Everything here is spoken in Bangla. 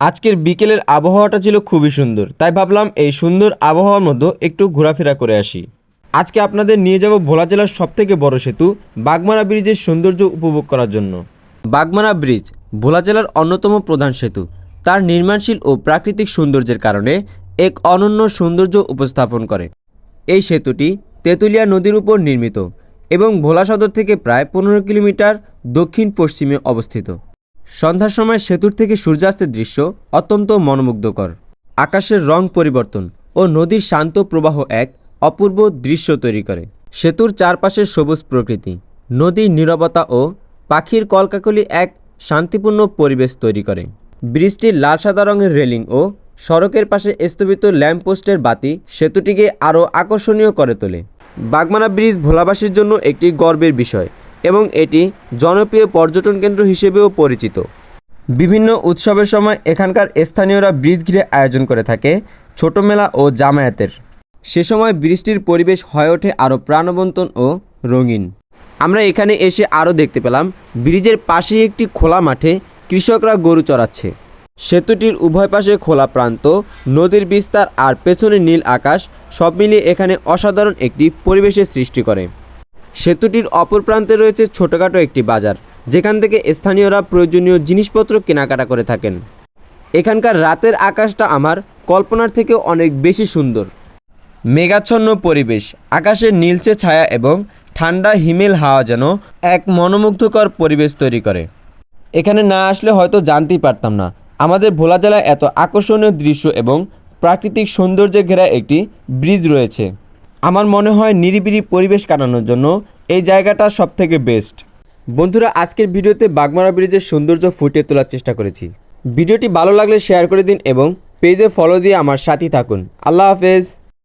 আজকের বিকেলের আবহাওয়াটা ছিল খুবই সুন্দর, তাই ভাবলাম এই সুন্দর আবহাওয়ার মধ্যে একটু ঘোরাফেরা করে আসি। আজকে আপনাদের নিয়ে যাব ভোলা জেলার সবথেকে বড় সেতু, বাগমারা ব্রিজের সৌন্দর্য উপভোগ করার জন্য। বাগমারা ব্রিজ, ভোলা জেলার অন্যতম প্রধান সেতু। তার নির্মাণশীল ও প্রাকৃতিক সৌন্দর্যের কারণে এক অনন্য সৌন্দর্য উপস্থাপন করে। এই সেতুটি তেঁতুলিয়া নদীর উপর নির্মিত এবং ভোলা সদর থেকে প্রায় পনেরো কিলোমিটার দক্ষিণ পশ্চিমে অবস্থিত। সন্ধ্যার সময় সেতুর থেকে সূর্যাস্তের দৃশ্য অত্যন্ত মনোমুগ্ধকর। আকাশের রং পরিবর্তন ও নদীর শান্ত প্রবাহ এক অপূর্ব দৃশ্য তৈরি করে। সেতুর চারপাশের সবুজ প্রকৃতি, নদীর নীরবতা ও পাখির কলকাকলি এক শান্তিপূর্ণ পরিবেশ তৈরি করে। ব্রিজটির লাল সাদা রঙের রেলিং ও সড়কের পাশে স্থপিত ল্যাম্পপোস্টের বাতি সেতুটিকে আরও আকর্ষণীয় করে তোলে। বাগমারা ব্রিজ ভোলাবাসীর জন্য একটি গর্বের বিষয়। এবং এটি জনপ্রিয় পর্যটন কেন্দ্র হিসেবেও পরিচিত। বিভিন্ন উৎসবের সময় এখানকার স্থানীয়রা ব্রিজ ঘিরে আয়োজন করে থাকে ছোট মেলা ও জামায়াতের। সে সময় বৃষ্টির পরিবেশ হয়ে ওঠে আরও প্রাণবন্তন ও রঙিন। আমরা এখানে এসে আরও দেখতে পেলাম, ব্রিজের পাশেই একটি খোলা মাঠে কৃষকরা গরু চড়াচ্ছে। সেতুটির উভয় পাশে খোলা প্রান্ত, নদীর বিস্তার আর পেছনে নীল আকাশ সব মিলিয়ে এখানে অসাধারণ একটি পরিবেশের সৃষ্টি করে। সেতুটির অপর প্রান্তে রয়েছে ছোটোখাটো একটি বাজার, যেখান থেকে স্থানীয়রা প্রয়োজনীয় জিনিসপত্র কেনাকাটা করে থাকেন। এখানকার রাতের আকাশটা আমার কল্পনার থেকেও অনেক বেশি সুন্দর। মেঘাচ্ছন্ন পরিবেশ আকাশের নীলচে ছায়া এবং ঠান্ডা হিমেল হাওয়া যেন এক মনোমুগ্ধকর পরিবেশ তৈরি করে। এখানে না আসলে হয়তো জানতেই পারতাম না, আমাদের ভোলা জেলায় এত আকর্ষণীয় দৃশ্য এবং প্রাকৃতিক সৌন্দর্যে ঘেরা একটি ব্রিজ রয়েছে। আমার মনে হয় নিরিবিলি পরিবেশ কাটানোর জন্য এই জায়গাটা সব থেকে বেস্ট। বন্ধুরা, আজকের ভিডিওতে বাগমারা ব্রিজের সৌন্দর্য ফুটিয়ে তোলার চেষ্টা করেছি। ভিডিওটি ভালো লাগলে শেয়ার করে দিন এবং পেজে ফলো দিয়ে আমার সাথী থাকুন। আল্লাহ হাফেজ।